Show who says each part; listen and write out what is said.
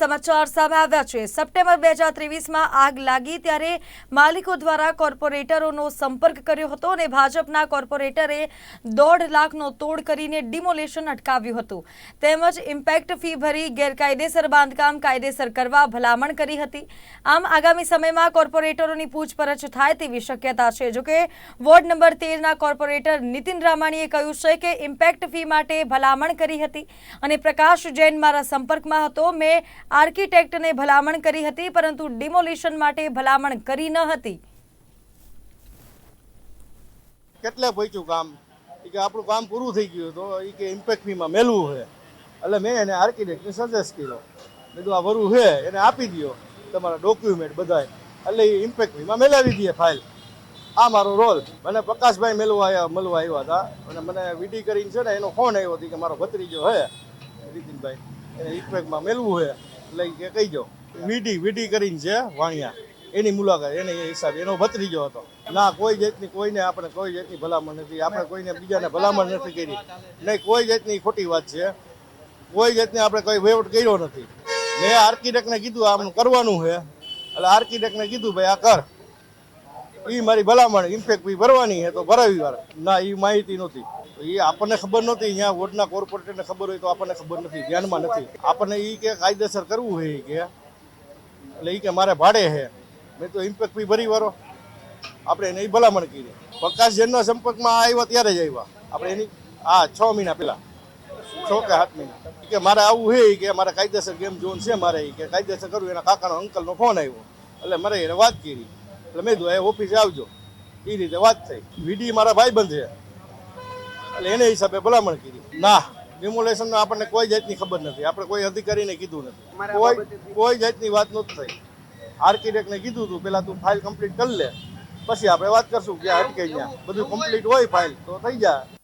Speaker 1: સમાચાર સામે આવ્યા છે. સપ્ટેમ્બર બે હજાર ત્રેવીસમાં આગ લાગી ત્યારે માલિકો દ્વારા કોર્પોરેટરોનો સંપર્ક કર્યો હતો અને ભાજપના કોર્પોરેટરે દોઢ લાખનો તોડ કરીને ડિમોલેશન અટકાવ્યું હતું. તેમજ ઇમ્પેક્ટ ફી ભરી ગેરકાયદેસર બાંધકામ કાયદેસર કરવા ભલામણ કરી હતી. આમ આગામી સમયમાં કોર્પોરેટરોની પૂછપરછ થાય તેવી શક્યતા છે. જોકે વોર્ડ નંબર તેરના કોર્પોરેટર નીતિન રામાણીએ કહ્યું છે કે ઇમ્પેક્ટ ફી માટે ભલામણ કરી હતી અને પ્રકાશ જૈન મારા સંપર્કમાં હતો. મેં આર્કિટેક્ટને ભલામણ કરી હતી, પરંતુ ડિમોલિશન માટે ભલામણ કરી ન હતી.
Speaker 2: કેટલે પહોંચ્યું કામ કે આપણું કામ પૂરું થઈ ગયું તો એ કે ઇમ્પેક્ટ ફીમાં મેલવું છે. એટલે મેં એને આર્કિટેક્ટને સજેસ્ટ કર્યો. મેં આ વરું છે, એને આપી દો તમારા ડોક્યુમેન્ટ બધાય. એટલે એ ઇમ્પેક્ટ ફીમાં મેલાવી દઈએ ફાઇલ આ મારો રોલ મને પ્રકાશભાઈ મેલવા આવ્યા મળવા આવ્યા હતા. અને મને વીડી કરીને છે ને, એનો ફોન આવ્યો હતો કે મારો ભત્રીજો છે, નીતિનભાઈ. એને ઇમ્પેક્ટમાં મેલવું છે. એટલે કે કહી દો વીડી વીડી કરીને છે વાણિયા, એની મુલાકાત, એને હિસાબે, એનો ભત્રીજો હતો. ના, કોઈ જાતની, કોઈને આપણે, કોઈ જાતની ભલામણ નથી. આપણે કોઈને બીજાને ભલામણ નથી કરી. નહીં, કોઈ જાતની ખોટી વાત છે. કોઈ જાતની આપણે કોઈ વહીવટ કર્યો નથી. મેં આર્કિટેક્ટને કીધું આમનું કરવાનું છે. એટલે આર્કિટેક્ટને કીધું, ભાઈ, આ કર. એ મારી ભલામણ ઇમ્પેક્ટ બી ભરવાની છે, તો ભરાવી વાર ના એ માહિતી નહોતી. તો એ આપણને ખબર નહોતી અહીંયા વોર્ડના કોર્પોરેટરને ખબર હોય તો આપણને ખબર નથી, ધ્યાનમાં નથી. આપણને એ કે કાયદેસર કરવું ઈ કે. એટલે એ કે મારે ભાડે છે. મેં તો ઇમ્પેક્ટ બી ભરી વારો આપણે એને એ ભલામણ કરી. પ્રકાશ જૈનના સંપર્કમાં આવ્યા ત્યારે જ આવ્યા. આપણે એની હા છ મહિના પહેલાં. છ કે સાત મહિના. કે મારે આવું છે કે, મારે કાયદેસર ગેમ ઝોન છે મારે કે, કાયદેસર કરવું એના કાકાનો અંકલનો ફોન આવ્યો. એટલે મારે એને વાત કરી. એટલે મેં કીધું ઓફિસે આવજો. એ રીતે વાત થઈ. વીડી મારા ભાઈબંધ છે. એટલે એને હિસાબે ભલામણ કરી. ના ડિમોલેશન આપણને કોઈ જાતની ખબર નથી. આપણે કોઈ અધિકારીને કીધું નથી. કોઈ કોઈ જાતની વાત નથી થઈ. આર્કિટેક્ટને કીધું તું પેલા તું ફાઇલ કમ્પ્લીટ કરી લે. પછી આપણે વાત કરશું કે અટકે અહીંયા બધું કમ્પ્લીટ હોય ફાઇલ તો થઈ જાય.